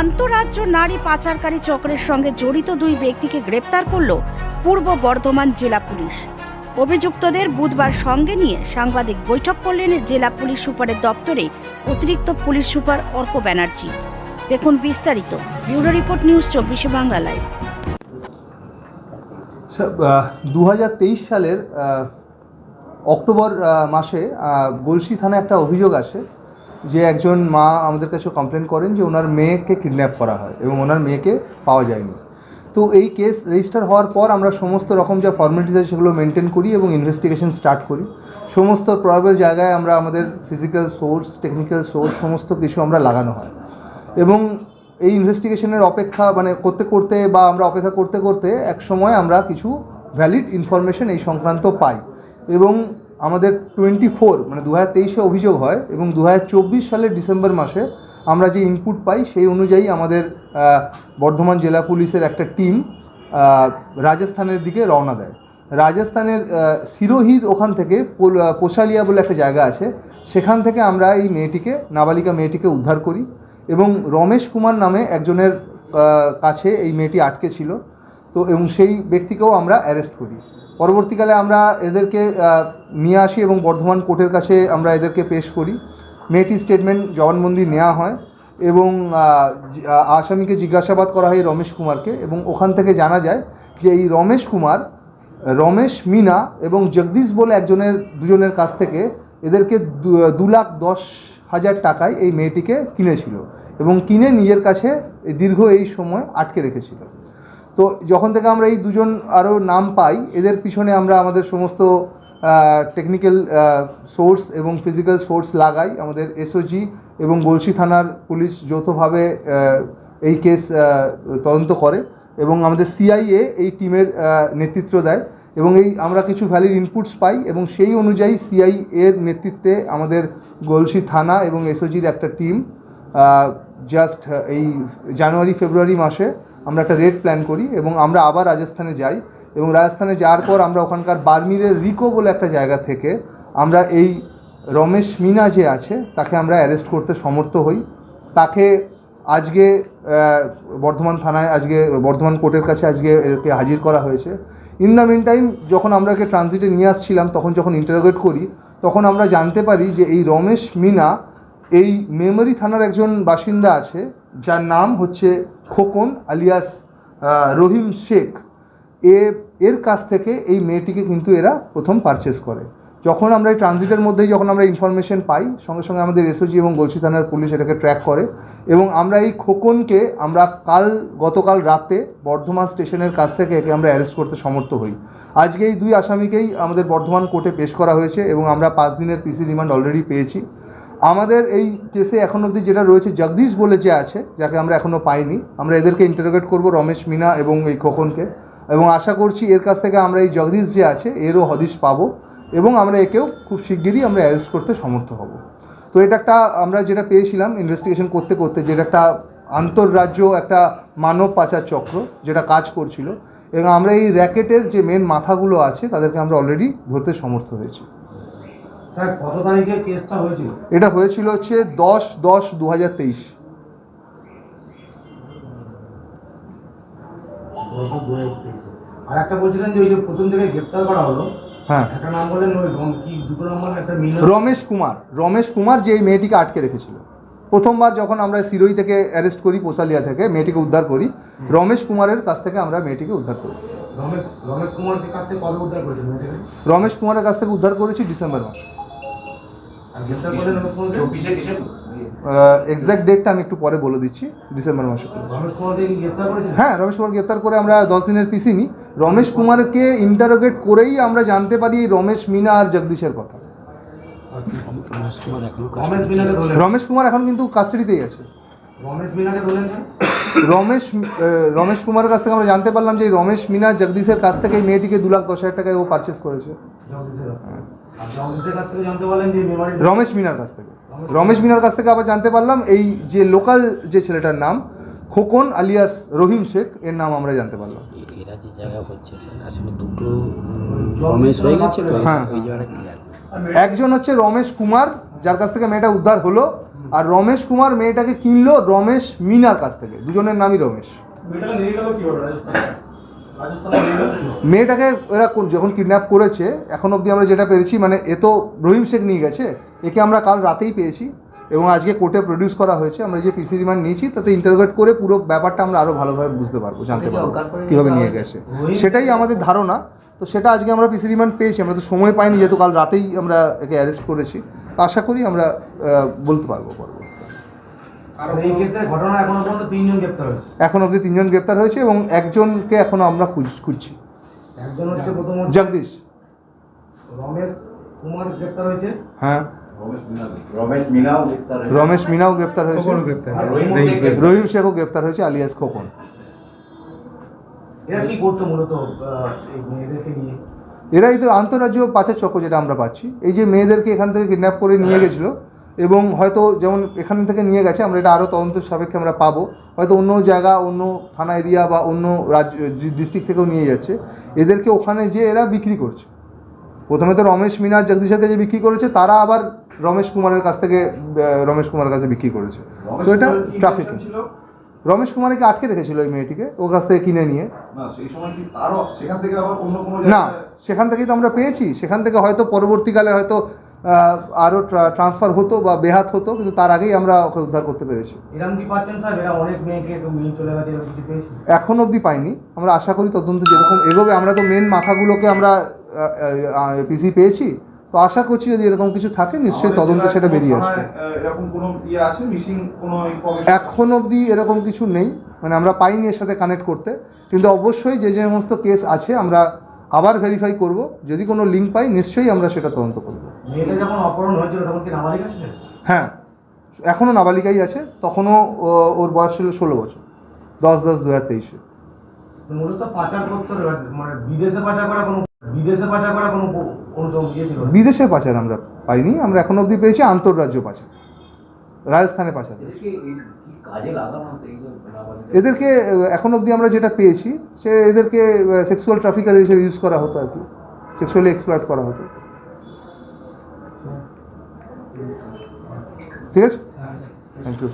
আন্তরাজ্য নারী পাচারকারী চক্রের সঙ্গে জড়িত দুই ব্যক্তিকে গ্রেপ্তার করল পূর্ব বর্ধমান জেলা পুলিশ। অভিযুক্তদের বুধবার সঙ্গে নিয়ে সাংবাদিক বৈঠক করলেন জেলা পুলিশ সুপারের দপ্তরে অতিরিক্ত পুলিশ সুপার অর্ক ব্যানার্জি। দেখুন বিস্তারিত, ব্যুরো রিপোর্ট নিউজ চব্বিশে বাংলা লাইভ। দু সালের অক্টোবর মাসে গলসি থানায় একটা অভিযোগ আসে। যে একজন মা আমাদের কাছে কমপ্লেন করেন যে ওনার মেয়েকে কিডন্যাপ করা হয় এবং ওনার মেয়েকে পাওয়া যায়নি। তো এই কেস রেজিস্টার হওয়ার পর আমরা সমস্ত রকম যা ফর্মালিটিস আছে সেগুলো মেনটেন করি এবং ইনভেস্টিগেশন স্টার্ট করি। সমস্ত প্রবেল জায়গায় আমরা আমাদের ফিজিক্যাল সোর্স টেকনিক্যাল সোর্স সমস্ত কিছু আমরা লাগানো হয়। এবং এই ইনভেস্টিগেশনের অপেক্ষা মানে করতে করতে বা আমরা অপেক্ষা করতে করতে এক সময় আমরা কিছু ভ্যালিড ইনফরমেশন এই সংক্রান্ত পাই। এবং আমাদের টোয়েন্টি ফোর মানে দু হাজার তেইশে অভিযোগ হয় এবং দু হাজার চব্বিশ সালের ডিসেম্বর মাসে আমরা যে ইনপুট পাই সেই অনুযায়ী আমাদের বর্ধমান জেলা পুলিশের একটা টিম রাজস্থানের দিকে রওনা দেয়। রাজস্থানের সিরোহির ওখান থেকে পোশালিয়া বলে একটা জায়গা আছে, সেখান থেকে আমরা এই মেয়েটিকে, নাবালিকা মেয়েটিকে উদ্ধার করি এবং রমেশ কুমার নামে একজনের কাছে এই মেয়েটি আটকে ছিল। তো, এবং সেই ব্যক্তিকেও আমরা অ্যারেস্ট করি। পরবর্তীকালে আমরা এদেরকে নিয়ে আসি এবং বর্ধমান কোর্টের কাছে আমরা এদেরকে পেশ করি। মেয়েটির স্টেটমেন্ট জবানবন্দি নেওয়া হয় এবং আসামিকে জিজ্ঞাসাবাদ করা হয় রমেশ কুমারকে এবং ওখান থেকে জানা যায় যে এই রমেশ কুমার, রমেশ মিনা এবং জগদীশ বলে একজনের, দুজনের কাছ থেকে এদেরকে দু লাখ দশ হাজার টাকায় এই মেয়েটিকে কিনেছিল এবং কিনে নিজের কাছে দীর্ঘ এই সময় আটকে রেখেছিল। তো যখন থেকে আমরা এই দুজন আরও নাম পাই, এদের পিছনে আমরা আমাদের সমস্ত টেকনিক্যাল সোর্স এবং ফিজিক্যাল সোর্স লাগাই। আমাদের এসওজি এবং গলসি থানার পুলিশ যৌথভাবে এই কেস তদন্ত করে এবং আমাদের সিআইএ এই টিমের নেতৃত্ব দেয় এবং এই আমরা কিছু ভ্যালিড ইনপুটস পাই এবং সেই অনুযায়ী সিআই এর নেতৃত্বে আমাদের গলসি থানা এবং এসওজির একটা টিম জাস্ট এই জানুয়ারি ফেব্রুয়ারি মাসে আমরা একটা রেড প্ল্যান করি এবং আমরা আবার রাজস্থানে যাই এবং রাজস্থানে যাওয়ার পর আমরা ওখানকার বার্মিরের রিকো বলে একটা জায়গা থেকে আমরা এই রমেশ মিনা যে আছে, তাকে আমরা অ্যারেস্ট করতে সমর্থ হই। তাকে আজকে বর্ধমান থানায় আজকে, বর্ধমান কোর্টের কাছে আজকে এদেরকে হাজির করা হয়েছে। ইন দ্য মিন টাইম যখন আমরা একে ট্রানজিটে নিয়ে আসছিলাম, তখন যখন ইন্টারোগেট করি, তখন আমরা জানতে পারি যে এই রমেশ মিনা এই মেমরি থানার একজন বাসিন্দা আছে, যার নাম হচ্ছে খোকন আলিয়াস রহিম শেখ, এ, এর কাছ থেকে এই মেয়েটিকে কিন্তু এরা প্রথম পারচেস করে। যখন আমরা এই ট্রানজিটের মধ্যেই যখন আমরা ইনফরমেশন পাই, সঙ্গে সঙ্গে আমাদের এসওজি এবং গলসি থানার পুলিশ এটাকে ট্র্যাক করে এবং আমরা এই খোকনকে আমরা কাল, গতকাল রাতে বর্ধমান স্টেশনের কাছ থেকে একে আমরা অ্যারেস্ট করতে সমর্থ হই। আজকে এই দুই আসামিকেই আমাদের বর্ধমান কোর্টে পেশ করা হয়েছে এবং আমরা পাঁচ দিনের পিসি রিমান্ড অলরেডি পেয়েছি। আমাদের এই কেসে এখন অবধি যেটা রয়েছে, জগদীশ বলে যে আছে, যাকে আমরা এখনও পাইনি, আমরা এদেরকে ইন্টারোগেট করব রমেশ, মিনা এবং এই খোকনকে। এবং আশা করছি এর কাছ থেকে আমরা এই জগদীশ যে আছে, এরও হদিশ পাবো এবং আমরা একেও খুব শিগগিরই আমরা অ্যারেস্ট করতে সমর্থ হব। তো এটা একটা, আমরা যেটা পেয়েছিলাম ইনভেস্টিগেশন করতে করতে যেটা একটা আন্তঃরাজ্য একটা মানব পাচার চক্র যেটা কাজ করছিল, এবং আমরা এই র্যাকেটের যে মেন মাথাগুলো আছে, তাদেরকে আমরা অলরেডি ধরতে সমর্থ হয়েছি। স্যার কত তারিখে কেসটা হয়েছিল? এটা হয়েছিল হচ্ছে দশ দশ দু হাজার তেইশ। আর একটা বলছিলেন যে ওই যে প্রথম থেকে গ্রেপ্তার করা হলো হ্যাঁ। একটা নাম বললেন ওই কি দুটো নাম বললেন একটা মিনা রমেশ কুমার। রমেশ কুমার যে এই মেয়েটিকে আটকে রেখেছিল। প্রথমবার যখন আমরা সিরোই থেকে অ্যারেস্ট করি পোসালিয়া থেকে মেয়েটিকে উদ্ধার করি রমেশ কুমারের কাছ থেকে আমরা মেয়েটিকে উদ্ধার করি। রমেশ রমেশ কুমারকে কাছ থেকে কবে উদ্ধার করেছেন রমেশ কুমারের কাছ থেকে উদ্ধার করেছি ডিসেম্বর মাসে। এক্স্যাক্ট ডেটটা আমি একটু পরে বলে দিচ্ছি ডিসেম্বর মাসে। হ্যাঁ রমেশ কুমার গ্রেপ্তার করে আমরা দশ দিনের পিসি নিই রমেশ কুমারকে ইন্টারোগেট করেই আমরা জানতে পারি রমেশ মিনা আর জগদীশের কথা। রমেশ কুমার এখন কিন্তু কাস্টাডিতেই আছে। রমেশ? রমেশ কুমারের কাছ থেকে আমরা জানতে পারলাম যে রমেশ মিনা জগদীশের কাছ থেকে এই মেয়েটিকে দু লাখ দশ হাজার টাকায় ও পারচেস করেছে। রমেশ মিনার কাছ থেকে। রমেশ মিনার কাছ থেকে আবার জানতে পারলাম এই যে লোকাল যে ছেলেটার নাম খোকন আলিয়াস রহিম শেখ এর নাম আমরা জানতে পারলাম। এরা যে জায়গা হচ্ছে আসলে দুটো রমেশ হয়ে গেছে তো হ্যাঁ। একজন হচ্ছে রমেশ কুমার যার কাছ থেকে মেয়েটা উদ্ধার হলো আর রমেশ কুমার মেয়েটাকে কিনলো রমেশ মিনার কাছ থেকে। দুজনের নামই রমেশ। মেয়েটাকে নিয়ে গেল কি মেয়েটাকে এরা যখন কিডন্যাপ করেছে এখন অবধি আমরা যেটা পেরেছি মানে এ তো রহিম শেখ নিয়ে গেছে একে আমরা কাল রাতেই পেয়েছি এবং আজকে কোর্টে প্রডিউস করা হয়েছে। আমরা যে পিসি রিমান্ড নিয়েছি তাতে ইন্টারোগেট করে পুরো ব্যাপারটা আমরা আরও ভালোভাবে বুঝতে পারব জানতে পারব কীভাবে নিয়ে গেছে। সেটাই আমাদের ধারণা। তো সেটা আজকে আমরা পিসি রিমান্ড পেয়েছি আমরা তো সময় পাইনি যেহেতু কাল রাতেই আমরা একে অ্যারেস্ট করেছি। তো আশা করি আমরা বলতে পারব পরবর্তী আর এই কেসে ঘটনা এখনও পর্যন্ত তিনজন গ্রেপ্তার হয়েছে। এখন অবধি তিনজন গ্রেপ্তার হয়েছে এবং একজনকে এখনও আমরা খুঁজ- খুঁজছি। একজন হচ্ছে প্রথম জগদীশ। রমেশ কুমার গ্রেপ্তার হয়েছে। হ্যাঁ। রমেশ মিনাও গ্রেপ্তার হয়েছে। রমেশ মিনাও গ্রেপ্তার হয়েছে। আর রহিম শেখও গ্রেপ্তার হয়েছে আলিয়াস খোকন। এরাই তো আন্তঃরাজ্য পাচার চক্র যেটা আমরা পাচ্ছি। এই যে মেয়েদেরকে এখান থেকে কিডন্যাপ করে নিয়ে গেছিল এবং হয়তো যেমন এখান থেকে নিয়ে গেছে আমরা এটা আরও তদন্ত সাপেক্ষে আমরা পাবো। হয়তো অন্য জায়গা অন্য থানা এরিয়া বা অন্য রাজ্য ডিস্ট্রিক্ট থেকেও নিয়ে যাচ্ছে। এদেরকে ওখানে যে এরা বিক্রি করছে। প্রথমে তো রমেশ মিনা জগদীশের কাছে বিক্রি করেছে তারা আবার রমেশ কুমারের কাছ থেকে রমেশ কুমারের কাছে বিক্রি করেছে। তো এটা ট্রাফিকিং রমেশ কুমারকে আটকে রেখেছিল ওই মেয়েটিকে ওর কাছ থেকে কিনে নিয়ে। না সেখান থেকেই তো আমরা পেয়েছি। সেখান থেকে হয়তো পরবর্তীকালে হয়তো আরও ট্রান্সফার হতো বা বেহাত হতো কিন্তু তার আগেই আমরা ওকে উদ্ধার করতে পেরেছি। এখন অবধি পাইনি। আমরা আশা করি তদন্ত যেরকম এগোবে আমরা তো মেন মাথাগুলোকে আমরা পিসি পেয়েছি। তো আশা করছি যদি এরকম কিছু থাকে নিশ্চয়ই তদন্তে সেটা বেরিয়ে আসবে। আহ, এরকম কোনো ইয়ে আছে? মিসিং কোনো ইনফরমেশন এখন অবধি এরকম কিছু নেই। মানে আমরা পাইনি এর সাথে কানেক্ট করতে। কিন্তু অবশ্যই যে যে সমস্ত কেস আছে আমরা আবার ভেরিফাই করব যদি কোনো লিঙ্ক পাই নিশ্চয়ই আমরা সেটা তদন্ত করব। হ্যাঁ এখনও নাবালিকাই আছে তখনও ওর বয়স ছিল ষোলো বছর দশ দশ দু হাজার তেইশে। মানে বিদেশে পাচার করা কোনো বিদেশে পাচার করা কোনো প- কোনো তো ইয়ে। বিদেশে পাচার আমরা পাইনি আমরা এখন অবধি পেয়েছি আন্তঃরাজ্য পাচার রাজস্থানে পাচার। এদেরকে এখন অবধি আমরা যেটা পেয়েছি সে এদেরকে সেক্সুয়াল ট্রাফিকার হিসেবে ইউজ করা হতো আর কি সেক্সুয়ালি এক্সপ্লয়েট করা হতো। ঠিক আছে? Thank you